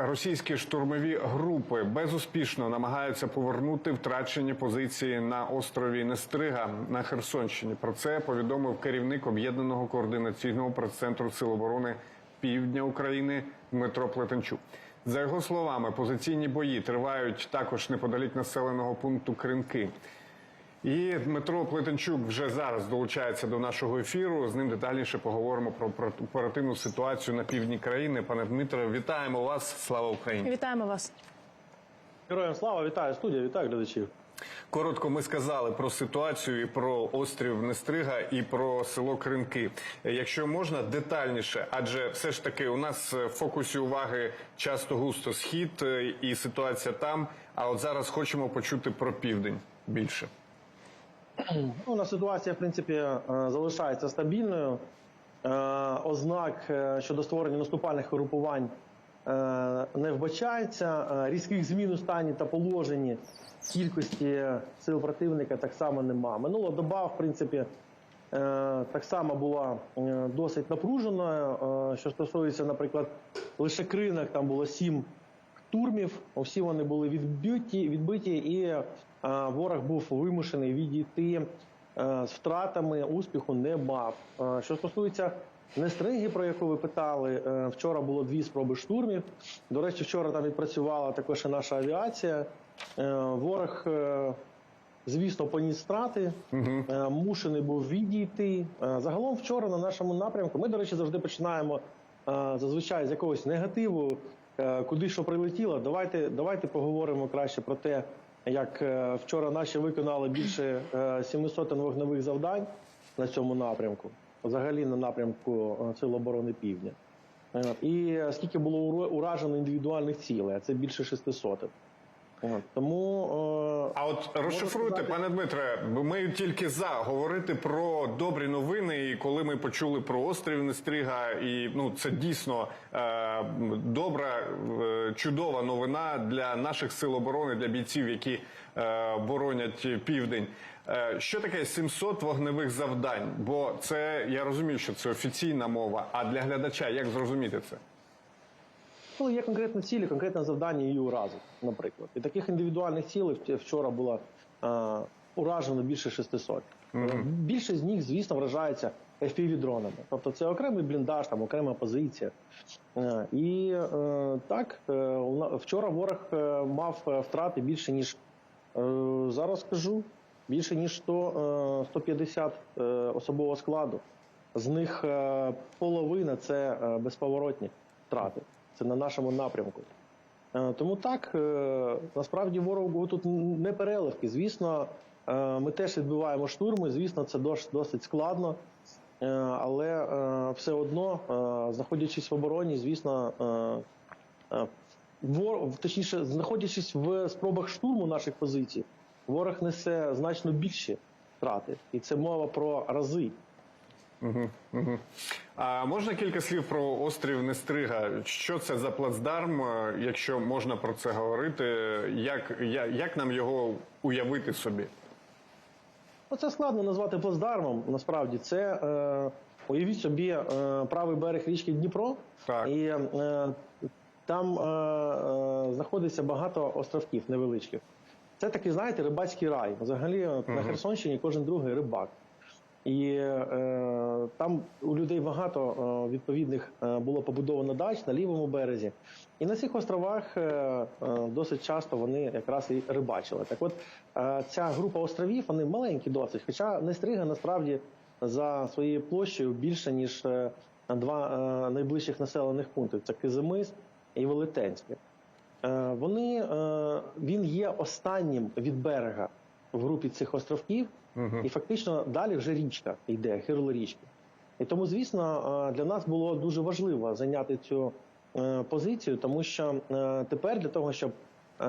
Російські штурмові групи безуспішно намагаються повернути втрачені позиції на острові Нестрига на Херсонщині. Про це повідомив керівник об'єднаного координаційного прес-центру Сил оборони Півдня України Дмитро Плетенчук. За його словами, позиційні бої тривають також неподалік населеного пункту Кринки. І Дмитро Плетенчук вже зараз долучається до нашого ефіру. З ним детальніше поговоримо про оперативну ситуацію на півдні країни. Пане Дмитре, вітаємо вас! Слава Україні! Вітаємо вас. Героям слава, вітаю студія, вітаю глядачів. Коротко ми сказали про ситуацію і про острів Нестрига і про село Кринки. Якщо можна детальніше, адже все ж таки у нас в фокусі уваги часто густо схід е, і ситуація там. А от зараз хочемо почути про південь більше. Ну, у нас ситуація, в принципі, е, залишається стабільною. Е, Ознак е, щодо створення наступальних групувань не вбачається. Різких змін у стані та положенні кількості сил противника так само нема. Минула доба, в принципі, так само була досить напруженою. Що стосується, наприклад, лише кринок, там було сім штурмів. Усі вони були відбиті, відбиті і е, ворог був вимушений відійти е, з втратами. Успіху не мав. Е, що стосується Нестриги, про яку ви питали, е, вчора було дві спроби штурмів. До речі, вчора там відпрацювала також і наша авіація. Е, ворог. е, Звісно, поніс страти, е, мушений був відійти. Загалом вчора на нашому напрямку. Ми, до речі, завжди починаємо зазвичай з якогось негативу, куди що прилетіло. Давайте, давайте поговоримо краще про те, як е, вчора наші виконали більше е, 700 вогневих завдань на цьому напрямку, взагалі на напрямку е, Сил оборони Півдня. Е, І скільки було уражено індивідуальних цілей, а це більше 600. Тому е, А от розшифруйте, сказати- пане Дмитре, ми тільки за говорити про добрі новини. І коли ми почули про острів Нестрига, і ну це дійсно е, добра, е, чудова новина для наших сил оборони, для бійців, які е, боронять південь. Е, що таке 700 вогневих завдань? Бо це я розумію, що це офіційна мова. А для глядача як зрозуміти це? Ну, є конкретні цілі, конкретне завдання її уразу, наприклад. І таких індивідуальних цілей вчора було е, уражено більше 600. Більшість з них, звісно, вражається FPV-дронами. Тобто це окремий бліндаж, там окрема позиція. Е, і е, так, е, вчора ворог е, мав е, втрати більше, ніж е, зараз скажу, більше ніж 100, е, 150 е, особового складу. З них е, половина це е, безповоротні втрати. Це на нашому напрямку. Е, Тому так, е, насправді ворогу тут не переливки. Звісно, е, ми теж відбиваємо штурми. Звісно, це дос- досить складно. Але все одно, знаходячись в обороні, звісно, вор, точніше, знаходячись в спробах штурму наших позицій, ворог несе значно більші втрати. І це мова про рази. А можна кілька слів про острів Нестрига? Що це за плацдарм, якщо можна про це говорити? Як, як, як нам його уявити собі? Ну, це складно назвати плацдармом. Насправді це е, уявіть собі е, правий берег річки Дніпро, Так. і е, там е, е, знаходиться багато островків невеличких. Це такий, знаєте, рибацький рай. Взагалі от, на Херсонщині кожен другий рибак. І е, там у людей багато е, відповідних е, було побудовано дач на лівому березі. І на цих островах е, е, досить часто вони якраз і рибачили. Так от е, ця група островів, вони маленькі досить. Хоча Нестрига насправді за своєю площею більше, ніж е, два е, найближчих населених пункти це Кизимис і Велетенське. Е, Вони, е, він є останнім від берега в групі цих островків, і фактично далі вже річка йде, гирло річки. І тому, звісно, е, для нас було дуже важливо зайняти цю е, позицію, тому що е, тепер для того, щоб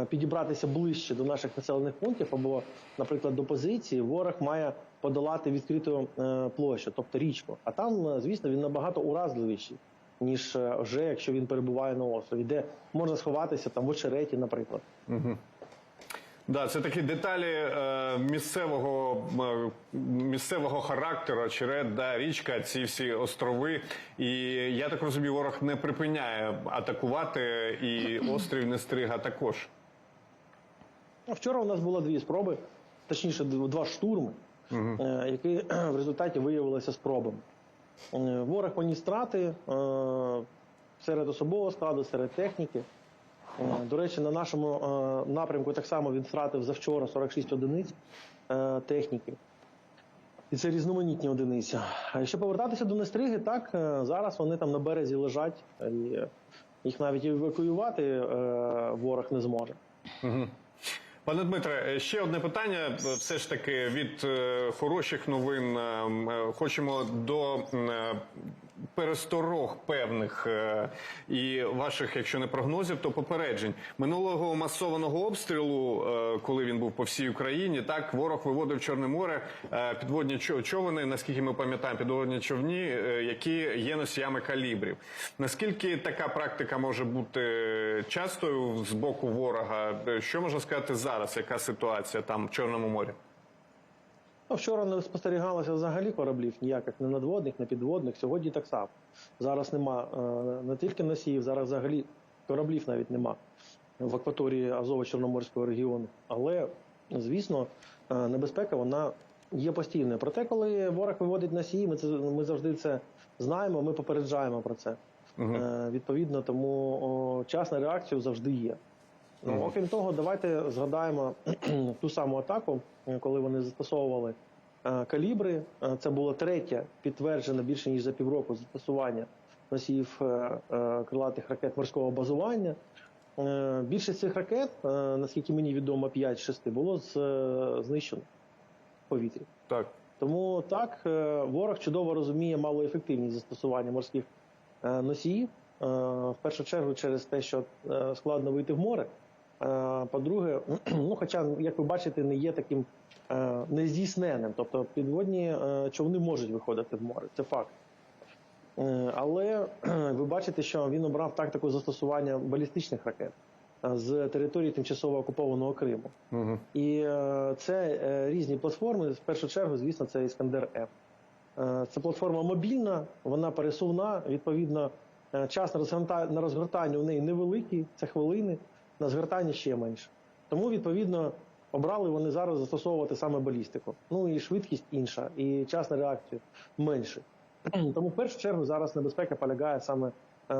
підібратися ближче до наших населених пунктів або, наприклад, до позиції, ворог має подолати відкриту площу, тобто річку. А там, звісно, він набагато уразливіший, ніж вже якщо він перебуває на острові, де можна сховатися там в очереті, наприклад. Да, це такі деталі е, місцевого е, місцевого характеру, очерет, да, річка, ці всі острови. І я так розумію, ворог не припиняє атакувати, і острів Нестрига також. Ну, Вчора у нас було дві спроби, точніше, два штурми, е, які в результаті виявилися спробами. Е, Ворог поніс страти е, серед особового складу, серед техніки. Е, До речі, на нашому е, напрямку так само він втратив завчора 46 одиниць е, техніки. І це різноманітні одиниці. Якщо повертатися до Нестриги, так зараз вони там на березі лежать, і їх навіть евакуювати ворог не зможе. Пане Дмитре, ще одне питання. Все ж таки від хороших новин е, м, е, хочемо до пересторог певних е, і ваших, якщо не прогнозів, то попереджень минулого масованого обстрілу, е, коли він був по всій Україні, так ворог виводив Чорне море е, підводні чо- човни, наскільки ми пам'ятаємо, підводні човні, які є носіями калібрів. Наскільки така практика може бути частою з боку ворога? Що можна сказати зараз? Яка ситуація там в Чорному морі? Ну, вчора не спостерігалося взагалі кораблів ніяких не надводних, не підводних. Сьогодні так само. Зараз нема е, не тільки носіїв, зараз взагалі кораблів навіть нема в акваторії Азово-Чорноморського регіону. Але, звісно, е, небезпека вона є постійною. Проте, коли ворог виводить носії, ми це ми завжди це знаємо. Ми попереджаємо про це. Е, відповідно, тому о, час на реакцію завжди є. Ну, окрім того, давайте згадаємо ту саму атаку, е, коли вони застосовували е, калібри. Е, Це було третє підтверджене більше ніж за півроку застосування носіїв крилатих ракет морського базування. Більшість цих ракет, наскільки мені відомо, 5-6, було з- знищено в повітрі. Так. Тому так, ворог чудово розуміє малоефективність застосування морських носіїв. В першу чергу через те, що складно вийти в море. Е, По-друге, ну хоча, як ви бачите, не є таким е, нездійсненним. Тобто підводні е, човни можуть виходити в море, це факт. Але ви бачите, що він обрав тактику застосування балістичних ракет з території тимчасово окупованого Криму. Угу. І це різні платформи. В першу чергу, звісно, це Іскандер. Е, Це платформа мобільна, вона пересувна. Відповідно, час на розгортання у неї невеликий, це хвилини, на згортання ще менше. Тому, відповідно, обрали вони зараз застосовувати саме балістику. Ну і швидкість інша, і час на реакцію менший. Тому в першу чергу зараз небезпека полягає саме е,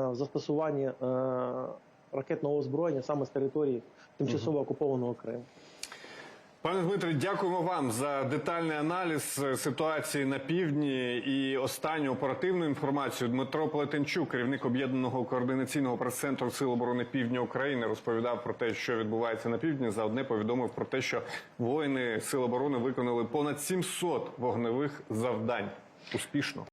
в застосуванні е, ракетного озброєння саме з території тимчасово окупованого Криму. Пане Дмитре, дякуємо вам за детальний аналіз ситуації на півдні і останню оперативну інформацію. Дмитро Плетенчук, керівник об'єднаного координаційного прес-центру Сил оборони Півдня України, розповідав про те, що відбувається на півдні. За одне повідомив про те, що воїни Сил оборони виконали понад 700 вогневих завдань успішно.